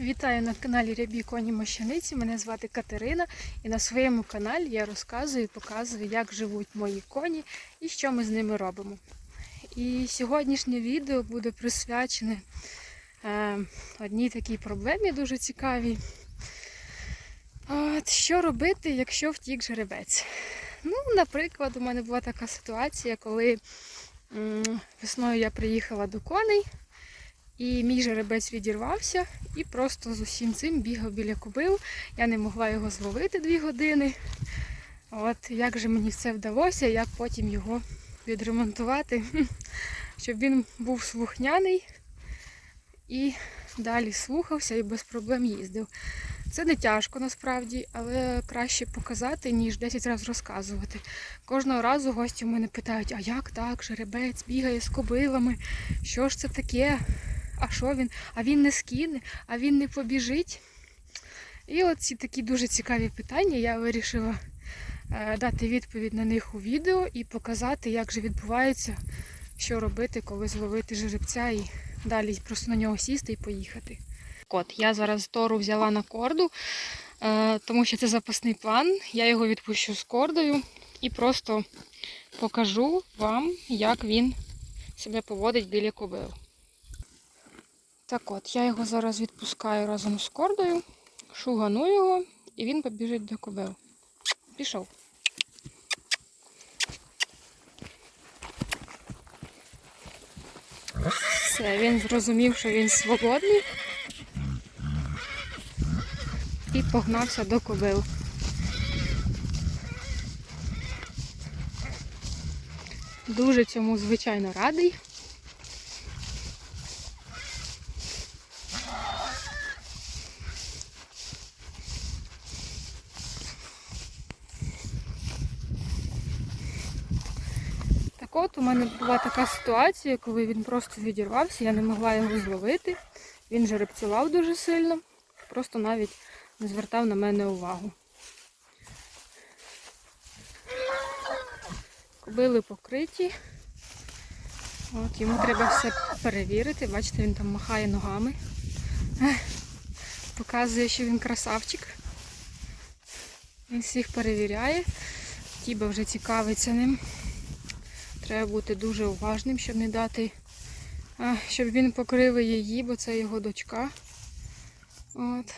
Вітаю на каналі Рябі Коні Мощаниці. Мене звати Катерина, і на своєму каналі я розказую і показую, як живуть мої коні і що ми з ними робимо. І сьогоднішнє відео буде присвячене е, одній такій проблемі дуже цікавій. От, що робити, якщо втік жеребець? Ну, наприклад, у мене була така ситуація, коли м, весною я приїхала до коней. І мій жеребець відірвався і просто з усім цим бігав біля кобил. Я не могла його зловити дві години. От як же мені це вдалося, як потім його відремонтувати, щоб він був слухняний і далі слухався і без проблем їздив. Це не тяжко насправді, але краще показати, ніж 10 разів розказувати. Кожного разу гості в мене питають, а як так, жеребець бігає з кобилами, що ж це таке? А що він? А він не скине, а він не побіжить. І от ці такі дуже цікаві питання я вирішила е, дати відповідь на них у відео і показати, як же відбувається, що робити, коли зловити жеребця і далі просто на нього сісти і поїхати. От, я зараз тору взяла на корду, е, тому що це запасний план. Я його відпущу з кордою і просто покажу вам, як він себе поводить біля кобил. Так от, я його зараз відпускаю разом з кордою, шугану його, і він побіжить до кобил. Пішов. Все, він зрозумів, що він свободний. І погнався до кобил. Дуже цьому, звичайно, радий. Так от у мене була така ситуація, коли він просто відірвався, я не могла його зловити. Він жеребцював дуже сильно, просто навіть не звертав на мене увагу. Кобили покриті. От, Йому треба все перевірити. Бачите, він там махає ногами. Показує, що він красавчик. Він всіх перевіряє. Тіба вже цікавиться ним. Треба бути дуже уважним, щоб не дати, щоб він покрив її, бо це його дочка. От.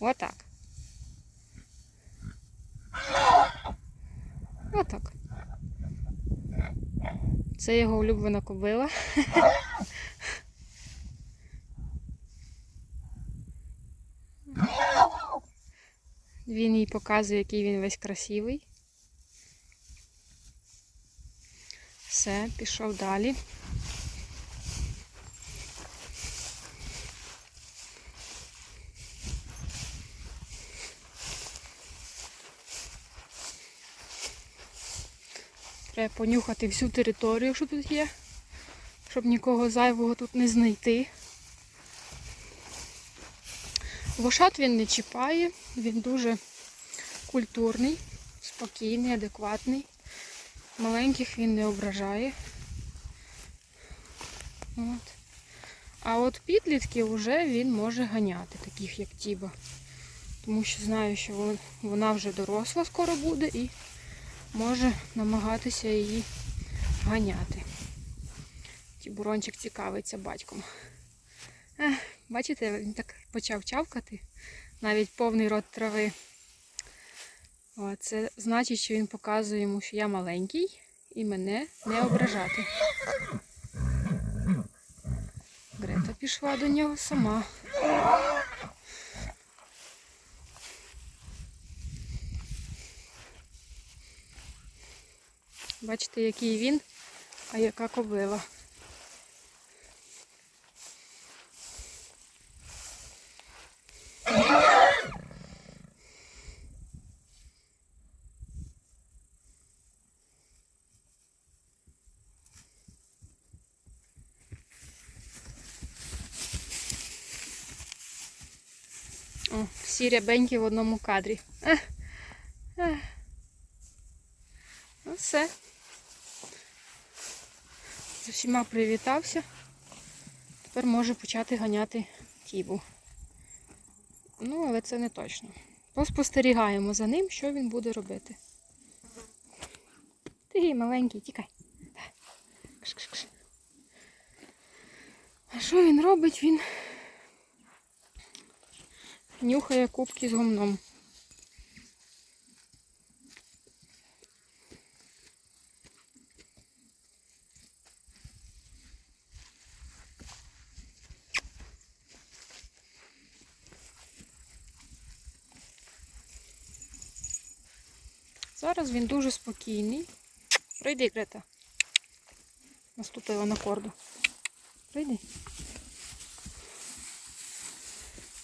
Отак. Отак. Це його улюблена кобила. Він їй показує, який він весь красивий. Все, пішов далі. Треба понюхати всю територію, що тут є, щоб нікого зайвого тут не знайти. Вошат він не чіпає, він дуже культурний, спокійний, адекватний. Маленьких він не ображає. От. А от підлітків вже він може ганяти, таких як Тіба. Тому що знаю, що вона вже доросла скоро буде і може намагатися її ганяти. Тібурончик цікавиться батьком. Бачите, він так почав чавкати, навіть повний рот трави. Це значить, що він показує йому, що я маленький і мене не ображати. Грета пішла до нього сама. Бачите, який він, а яка кобила. О, всі рябенькі в одному кадрі. Ех, ех. Ну все. всіма привітався. Тепер може почати ганяти тібу. Ну, але це не точно. Поспостерігаємо за ним, що він буде робити. Ти маленький, тікай. Кш-кш-кш. А що він робить? Він нюхає кубки з гомном. Зараз він дуже спокійний. Прийди, Грета. Наступила на корду. Прийди.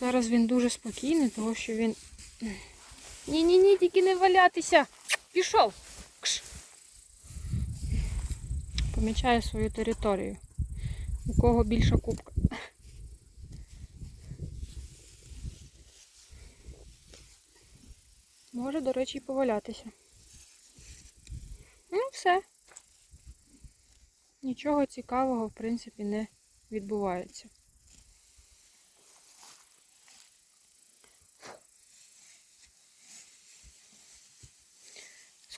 Зараз він дуже спокійний, тому що він. Ні-ні-ні, тільки не валятися. Пішов. Кш. Помічає свою територію. У кого більша кубка. Може, до речі, і повалятися. Ну, все. Нічого цікавого, в принципі, не відбувається.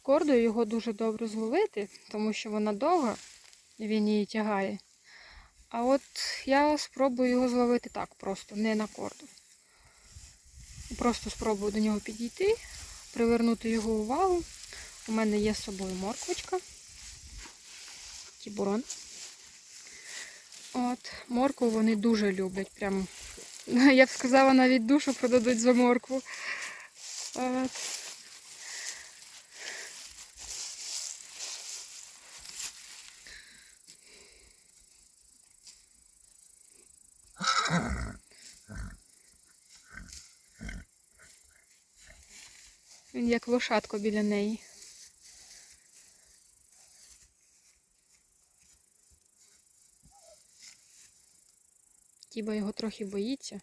З кордою його дуже добре зловити, тому що вона довга, він її тягає. А от я спробую його зловити так просто, не на корду. Просто спробую до нього підійти, привернути його увагу. У мене є з собою морквочка. Тібурон. От, моркву вони дуже люблять. Прям, я б сказала, навіть душу продадуть за моркву. От. Як лошадко біля неї. Тіба його трохи боїться.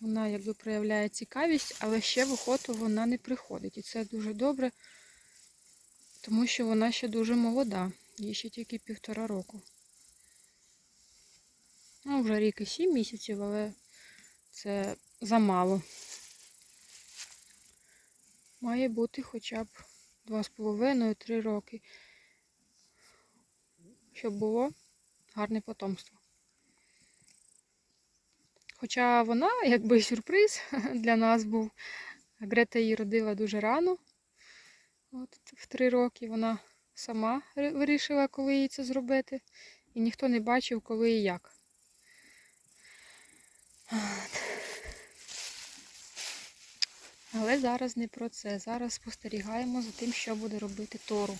Вона якби проявляє цікавість, але ще в охоту вона не приходить. І це дуже добре, тому що вона ще дуже молода. Їй ще тільки півтора року. Ну, вже рік і сім місяців, але це замало. Має бути хоча б два з половиною-три роки, щоб було гарне потомство. Хоча вона, якби сюрприз для нас був, Грета її родила дуже рано. От в три роки вона сама вирішила, коли їй це зробити. І ніхто не бачив, коли і як. От. Але зараз не про це. Зараз спостерігаємо за тим, що буде робити Тору.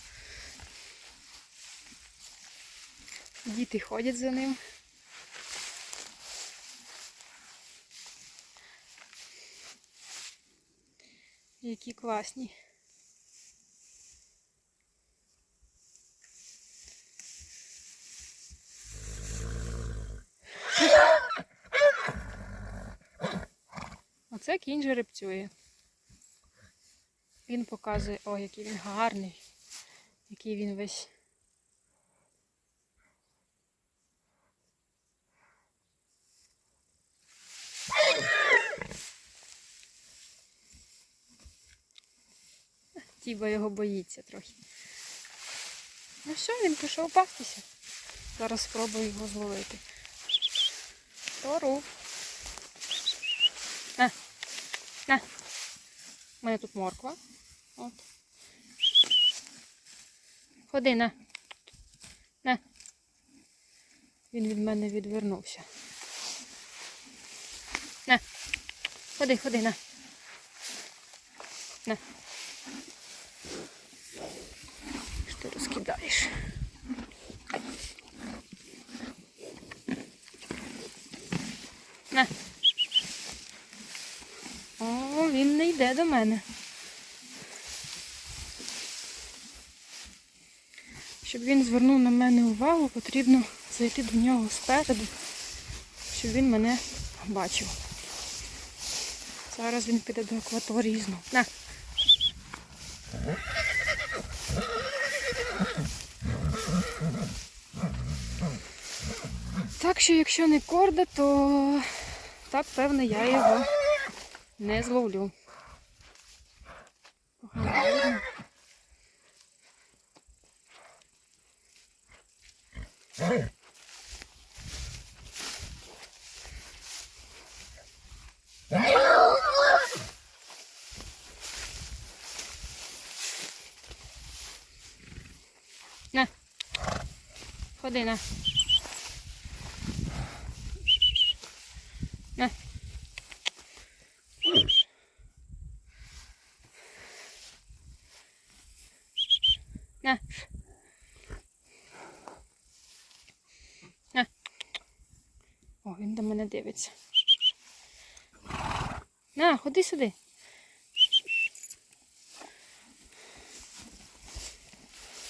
Діти ходять за ним. Які класні. Оце кінь жеребцює. Він показує, о, який він гарний, який він весь. Тіба його боїться трохи. Ну все, він пішов пастися. Зараз спробую його зловити. Тору. На. На. У мене тут морква. От. Ходи на. На. Він від мене відвернувся. На. Ходи, ходи, на. На. Що ти розкидаєш? На. О, він не йде до мене. Щоб він звернув на мене увагу, потрібно зайти до нього спереду, щоб він мене бачив. Зараз він піде до акваторії знову. На! Так що, якщо не корда, то так, певно, я його не зловлю. Погано. Видно. На. Ходи на. На. На. На. О, він до мене дивиться. На, ходи сюди.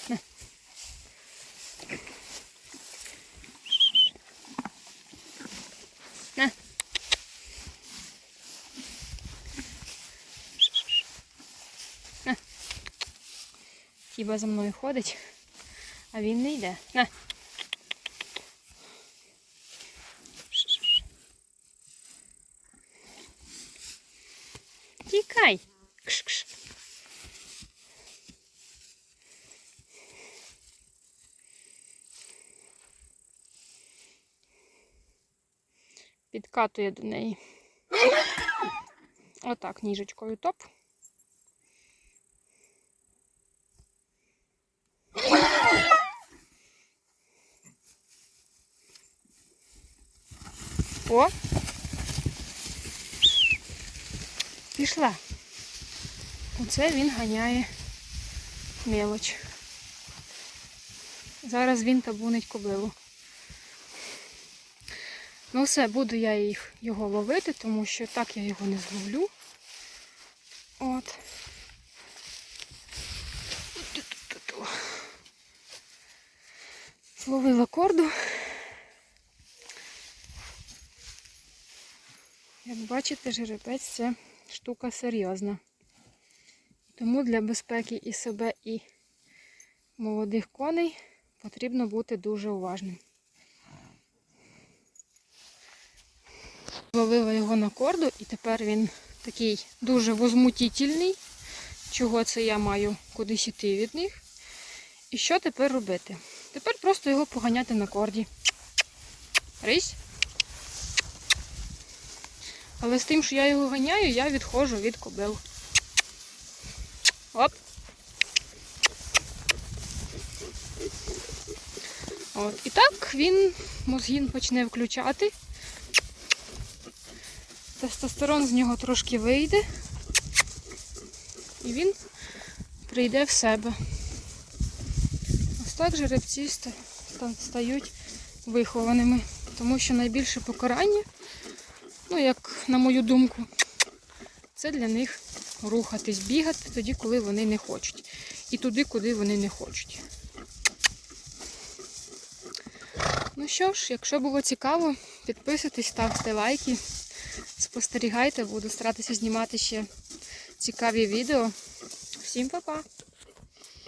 На. На. На. За мною ходить, а він не йде. На. Тікай. Кш-кш. Підкатує до неї. Отак, ніжечкою топ. О! Пішла. Оце він ганяє мелоч. Зараз він табунить кобилу. Ну все, буду я їх, його ловити, тому що так я його не зловлю. От. Зловила корду. Як бачите, жеребець це штука серйозна. Тому для безпеки і себе, і молодих коней потрібно бути дуже уважним. Ловила його на корду і тепер він такий дуже возмутительний. Чого це я маю кудись іти від них. І що тепер робити? Тепер просто його поганяти на корді. Рись. Але з тим, що я його ганяю, я відходжу від кобил. Оп. От. І так він мозгін почне включати. Тестостерон з нього трошки вийде. І він прийде в себе. Ось так жеребці ста- ста- стають вихованими. Тому що найбільше покарання ну, як на мою думку, це для них рухатись, бігати тоді, коли вони не хочуть. І туди, куди вони не хочуть. Ну що ж, якщо було цікаво, підписуйтесь, ставте лайки, спостерігайте, буду старатися знімати ще цікаві відео. Всім па-па!